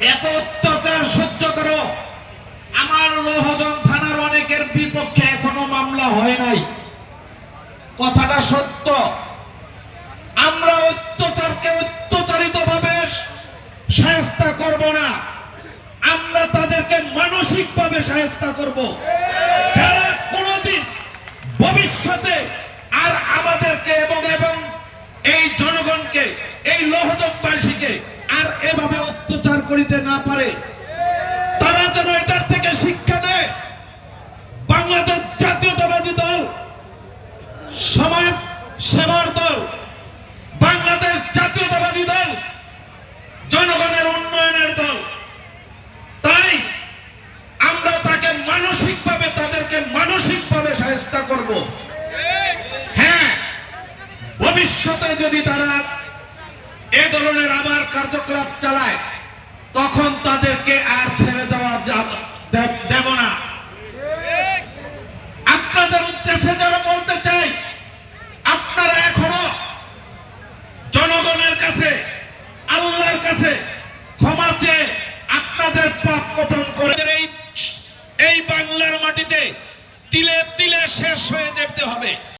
এত অত্যাচার সহ্য করো। আমার লোহজন থানার অনেকের বিপক্ষে এখনও মামলা হয় নাই। কথাটা সত্য। আমরা অত্যাচারকে অত্যাচারিত ভাবে সাহেস্তা করব না। আমরা তাদেরকে মানসিক ভাবে সাহেস্তা করব। যারা কোনোদিন ভবিষ্যতে আর এই লোহজকবাসীকে আর এভাবে অত্যাচার করিতে না পারে। তারা যেন এটার থেকে শিক্ষা নেয়। বাংলাদেশ জাতীয়তাবাদী দল, সমাজ সেবার দল, বাংলাদেশ জাতীয়তাবাদী দল, জনগণের উন্নয়নের দল। তাই আমরা তাকে মানসিকভাবে, তাদেরকে মানসিকভাবে সাহায্য করব। হ্যাঁ ভবিষ্যতে যদি তারা ধরনের আবার কার্যকলাপ চালায়, তখন তাদেরকে আর ছেড়ে দেওয়া দেব- না। আপনাদের উদ্দেশ্যে যারা বলতে চাই, আপনারা এখনও জনগণের কাছে, আল্লাহর কাছে ক্ষমা চেয়ে আপনাদের পাপ পচন করে এই এই বাংলার মাটিতে তিলে তিলে শেষ হয়ে যেতে হবে।